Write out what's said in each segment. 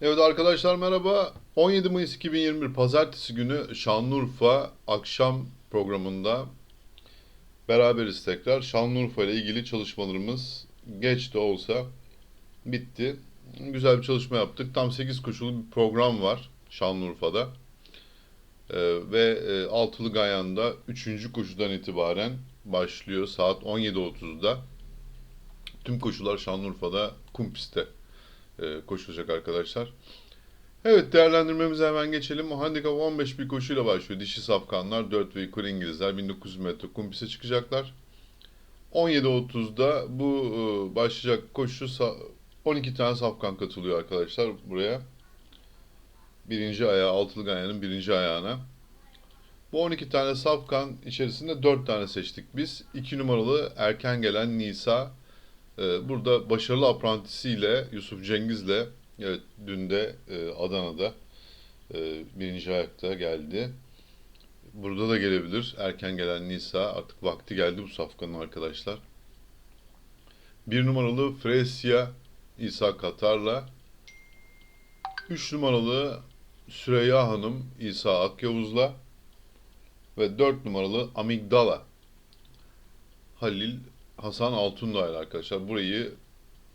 Evet arkadaşlar merhaba. 17 Mayıs 2021 Pazartesi günü Şanlıurfa akşam programında beraberiz tekrar. Şanlıurfa ile ilgili çalışmalarımız geç de olsa bitti. Güzel bir çalışma yaptık. Tam 8 koşulu bir program var Şanlıurfa'da. Ee, ve e, Altılı Gayan'da 3. koşudan itibaren başlıyor saat 17.30'da. Tüm koşular Şanlıurfa'da kum pistte e, koşulacak arkadaşlar. Evet değerlendirmemize hemen geçelim. Handikap 15 bir koşuyla başlıyor. Dişi safkanlar 4 ve yukarı İngilizler 1900 metre kum piste çıkacaklar. 17.30'da bu e, başlayacak koşu sa- 12 tane safkan katılıyor arkadaşlar buraya. Birinci ayağı Altılı Ganyan'ın birinci ayağına. Bu 12 tane safkan içerisinde 4 tane seçtik biz. 2 numaralı erken gelen Nisa. Ee, Burada başarılı aprantisiyle Yusuf Cengiz'le evet dün de e, Adana'da e, birinci ayakta geldi. Burada da gelebilir. Erken gelen Nisa artık vakti geldi bu safkanın arkadaşlar. Bir numaralı Fresia İsa Katar'la. Üç numaralı Süreyya Hanım İsa Akyavuz'la. Ve dört numaralı Amigdala Halil Hasan Altun'la arkadaşlar. Burayı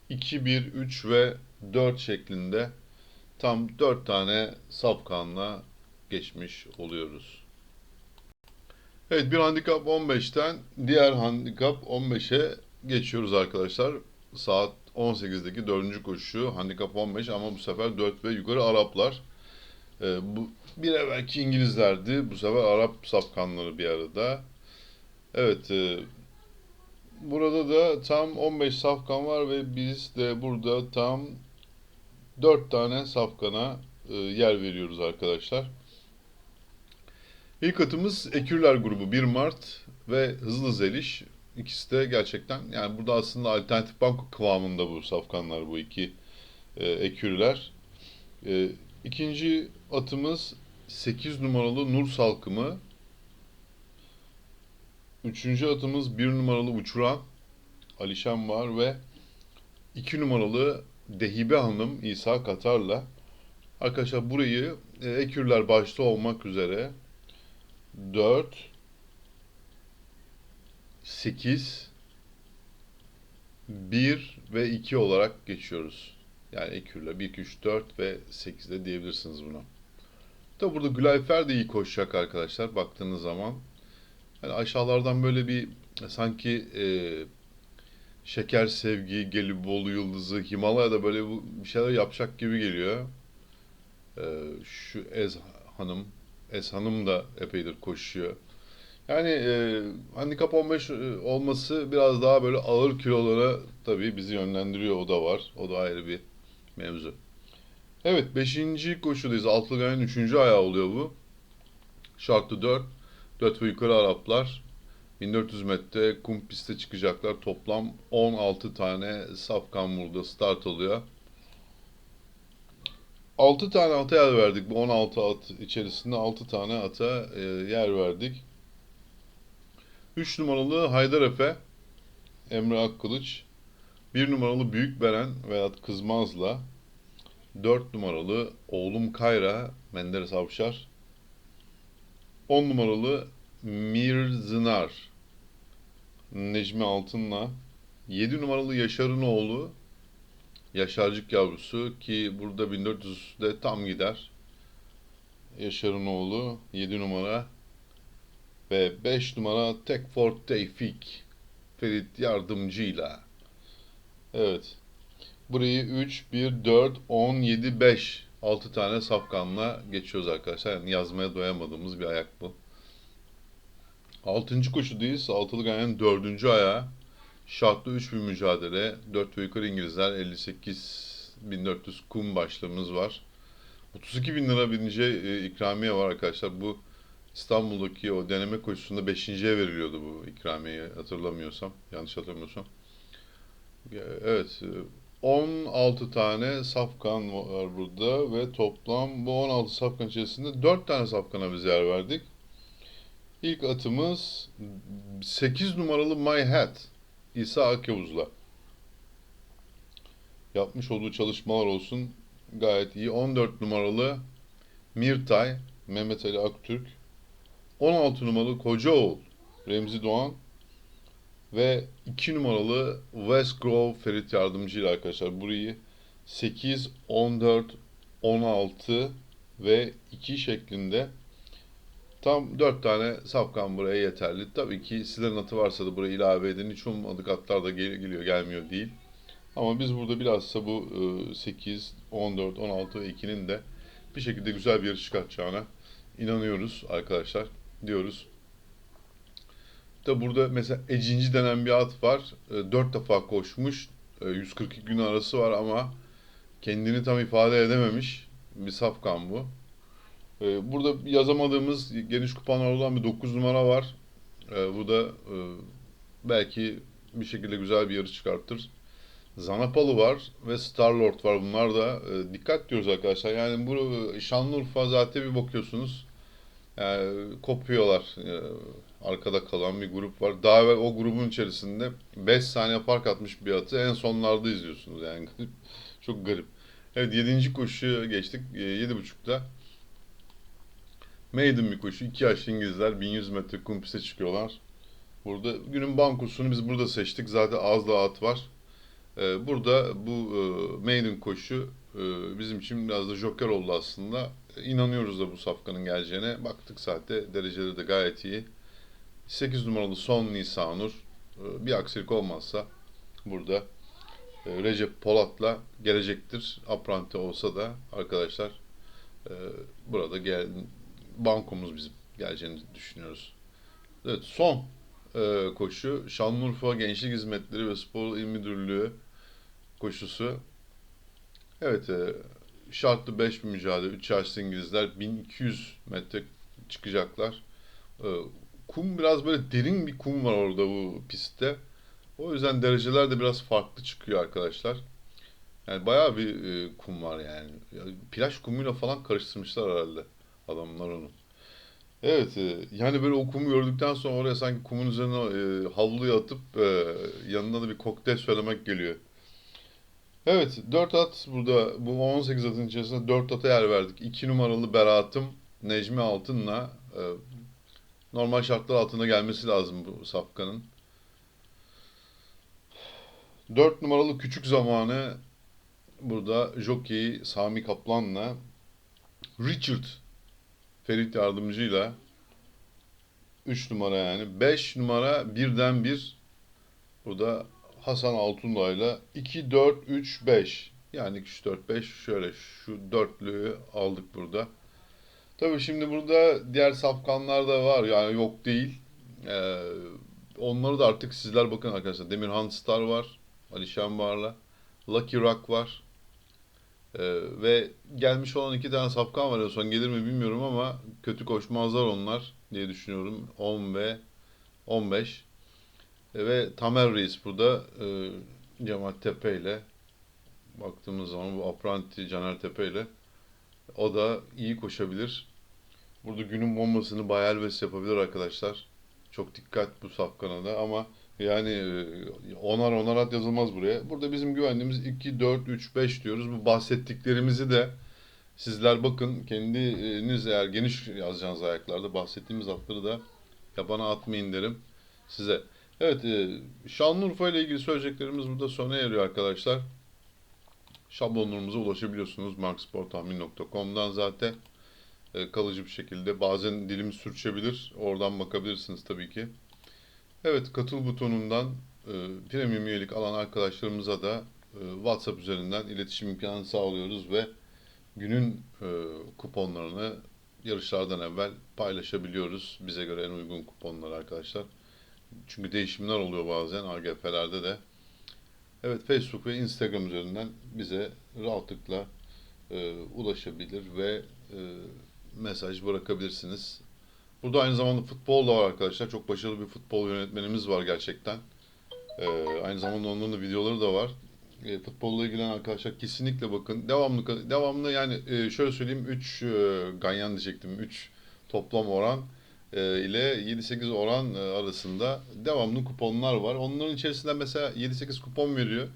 2, 1, 3 ve 4 şeklinde tam 4 tane safkanla geçmiş oluyoruz. Evet bir handikap 15'ten diğer handikap 15'e geçiyoruz arkadaşlar. Saat 18'deki 4. koşu handikap 15 ama bu sefer 4 ve yukarı Araplar. Ee, bu bir evvelki İngilizlerdi. Bu sefer Arap safkanları bir arada. Evet, e, Burada da tam 15 safkan var ve biz de burada tam 4 tane safkana e, yer veriyoruz arkadaşlar. İlk atımız Ekürler grubu 1 Mart ve Hızlı Zeliş. İkisi de gerçekten yani burada aslında alternatif banko kıvamında bu safkanlar bu iki e, ekürler. E, ikinci atımız 8 numaralı Nur Salkımı. Üçüncü atımız bir numaralı Uçuran Alişan var ve iki numaralı Dehibe Hanım İsa Katar'la. Arkadaşlar burayı e, ekürler başta olmak üzere 4 8 1 ve 2 olarak geçiyoruz. Yani ekürler 1, 2, 3, 4 ve 8 de diyebilirsiniz buna. Tabi burada Gülayfer de iyi koşacak arkadaşlar baktığınız zaman. Yani aşağılardan böyle bir sanki e, Şeker Sevgi, Gelibolu Yıldızı, Himalaya'da böyle bu- bir şeyler yapacak gibi geliyor. E, şu Ez Hanım, Ez Hanım da epeydir koşuyor. Yani e, handikap 15 e, olması biraz daha böyle ağır kilolara tabii bizi yönlendiriyor. O da var. O da ayrı bir mevzu. Evet 5. koşudayız. Altılı Gayan'ın 3. ayağı oluyor bu. Şartlı 4. 4 ve yukarı Araplar 1400 metre kum piste çıkacaklar. Toplam 16 tane safkan burada start oluyor. 6 tane ata yer verdik. Bu 16 at içerisinde 6 tane ata e, yer verdik. 3 numaralı Haydar Efe, Emre Akkılıç. 1 numaralı Büyük Beren Vedat Kızmaz'la 4 numaralı Oğlum Kayra Menderes Avşar. 10 numaralı Mirzınar Necmi Altın'la 7 numaralı Yaşar'ın oğlu Yaşarcık yavrusu ki burada 1400'de tam gider. Yaşar'ın oğlu 7 numara ve 5 numara Tekford Tevfik Ferit Yardımcı'yla. Evet. Burayı 3, 1, 4, 10, 7, 5 6 tane safkanla geçiyoruz arkadaşlar. Yani yazmaya doyamadığımız bir ayak bu. Altıncı koşudayız. Altılı Ganyan'ın dördüncü ayağı. Şartlı 3 bir mücadele. 4 ve yukarı İngilizler 58.400 kum başlığımız var. 32 bin lira birinci e, ikramiye var arkadaşlar. Bu İstanbul'daki o deneme koşusunda 5.ye veriliyordu bu ikramiye hatırlamıyorsam. Yanlış hatırlamıyorsam. Evet. E, 16 tane safkan var burada ve toplam bu 16 safkan içerisinde 4 tane safkana biz yer verdik. İlk atımız 8 numaralı My Hat İsa Akyavuz'la. Yapmış olduğu çalışmalar olsun gayet iyi. 14 numaralı Mirtay Mehmet Ali Aktürk. 16 numaralı Kocaoğul Remzi Doğan. Ve 2 numaralı West Grove Ferit Yardımcı ile arkadaşlar burayı 8, 14, 16 ve 2 şeklinde tam 4 tane safkan buraya yeterli. Tabii ki sizlerin atı varsa da buraya ilave edin. Hiç olmadık atlar da gel- geliyor gelmiyor değil. Ama biz burada bilhassa bu e, 8, 14, 16 ve 2'nin de bir şekilde güzel bir yarış çıkartacağına inanıyoruz arkadaşlar diyoruz. Da burada mesela Ecinci denen bir at var. 4 defa koşmuş. E, 142 gün arası var ama kendini tam ifade edememiş. Bir safkan bu. E, Burada yazamadığımız geniş kupanlar olan bir 9 numara var. E, Bu da e, belki bir şekilde güzel bir yarış çıkartır. Zanapalı var ve Starlord var. Bunlar da e, dikkat diyoruz arkadaşlar. Yani bu e, Şanlıurfa zaten bir bakıyorsunuz. Yani kopuyorlar. E, arkada kalan bir grup var. Daha evvel o grubun içerisinde 5 saniye fark atmış bir atı en sonlarda izliyorsunuz. Yani çok garip. Evet 7. koşuya geçtik. E, 7.30'da Maiden bir koşu. 2 yaşlı İngilizler 1100 metre kum piste çıkıyorlar. Burada günün bankosunu biz burada seçtik. Zaten az da at var. Ee, Burada bu e, maiden koşu e, bizim için biraz da joker oldu aslında. İnanıyoruz da bu safkanın geleceğine. Baktık zaten dereceleri de gayet iyi. 8 numaralı Son Nisanur e, bir aksilik olmazsa burada e, Recep Polat'la gelecektir. Apprenti olsa da arkadaşlar e, burada gel bankomuz bizim geleceğini düşünüyoruz. Evet son koşu Şanlıurfa Gençlik Hizmetleri ve Spor İl Müdürlüğü koşusu. Evet, şartlı 5 bir mücadele. 3 yaşlı İngilizler 1200 metre çıkacaklar. Kum biraz böyle derin bir kum var orada bu pistte. O yüzden dereceler de biraz farklı çıkıyor arkadaşlar. Yani bayağı bir e, kum var yani. Ya, plaj kumuyla falan karıştırmışlar herhalde adamlar onu. Evet, e, yani böyle o kumu gördükten sonra oraya sanki kumun üzerine e, havluyu atıp e, yanına da bir kokteyl söylemek geliyor. Evet, 4 at burada bu 18 atın içerisinde 4 ata yer verdik. 2 numaralı Berat'ım Necmi Altın'la e, normal şartlar altında gelmesi lazım bu safkanın. 4 numaralı Küçük Zamanı burada jockey Sami Kaplan'la Richard Ferit Yardımcı'yla 3 numara yani. 5 numara birden bir burada Hasan Altundağ'la 2, 4, 3, 5. Yani 2, 3, 4, 5 şöyle şu dörtlüğü aldık burada. Tabii şimdi burada diğer safkanlar da var yani yok değil. Ee, onları da artık sizler bakın arkadaşlar. Demirhan Star var. Ali Şenbar'la. Lucky Rock var. Ee, ve gelmiş olan iki tane safkan var son gelir mi bilmiyorum ama kötü koşmazlar onlar diye düşünüyorum. 10 ve 15. E, ve Tamer Reis burada e, Cemal Tepe ile baktığımız zaman bu Apranti Caner Tepe ile o da iyi koşabilir. Burada günün bombasını Bay Elves yapabilir arkadaşlar. Çok dikkat bu safkana da ama yani e, onar onar at yazılmaz buraya. Burada bizim güvenliğimiz 2, 4, 3, 5 diyoruz. Bu bahsettiklerimizi de sizler bakın kendiniz eğer geniş yazacağınız ayaklarda bahsettiğimiz atları da yabana atmayın derim size. Evet, e, Şanlıurfa ile ilgili söyleyeceklerimiz burada sona eriyor arkadaşlar. Şablonlarımıza ulaşabiliyorsunuz marksportahmin.com'dan zaten e, kalıcı bir şekilde. Bazen dilimiz sürçebilir. Oradan bakabilirsiniz tabii ki. Evet, katıl butonundan e, premium üyelik alan arkadaşlarımıza da e, WhatsApp üzerinden iletişim imkanı sağlıyoruz ve günün e, kuponlarını yarışlardan evvel paylaşabiliyoruz. Bize göre en uygun kuponlar arkadaşlar. Çünkü değişimler oluyor bazen AGF'lerde de. Evet Facebook ve Instagram üzerinden bize rahatlıkla e, ulaşabilir ve e, mesaj bırakabilirsiniz. Burada aynı zamanda futbol da var arkadaşlar. Çok başarılı bir futbol yönetmenimiz var gerçekten. E, aynı zamanda onların da videoları da var. E, futbolla ilgilenen arkadaşlar kesinlikle bakın. Devamlı devamlı yani e, şöyle söyleyeyim 3 e, ganyan diyecektim. 3 toplam oran e, ile 7-8 oran e, arasında devamlı kuponlar var. Onların içerisinde mesela 7-8 kupon veriyor.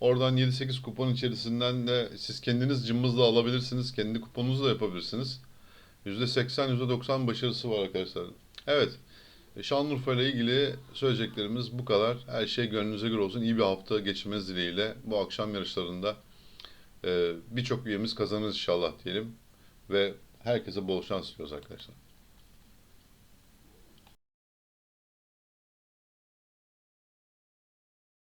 Oradan 7-8 kupon içerisinden de siz kendiniz cımbızla alabilirsiniz. Kendi kuponunuzu da yapabilirsiniz. %80, %90 başarısı var arkadaşlar. Evet. e, Şanlıurfa ile ilgili söyleyeceklerimiz bu kadar. Her şey gönlünüze göre olsun. İyi bir hafta geçirmeniz dileğiyle. Bu akşam yarışlarında e, birçok üyemiz kazanır inşallah diyelim. Ve herkese bol şans diliyoruz arkadaşlar.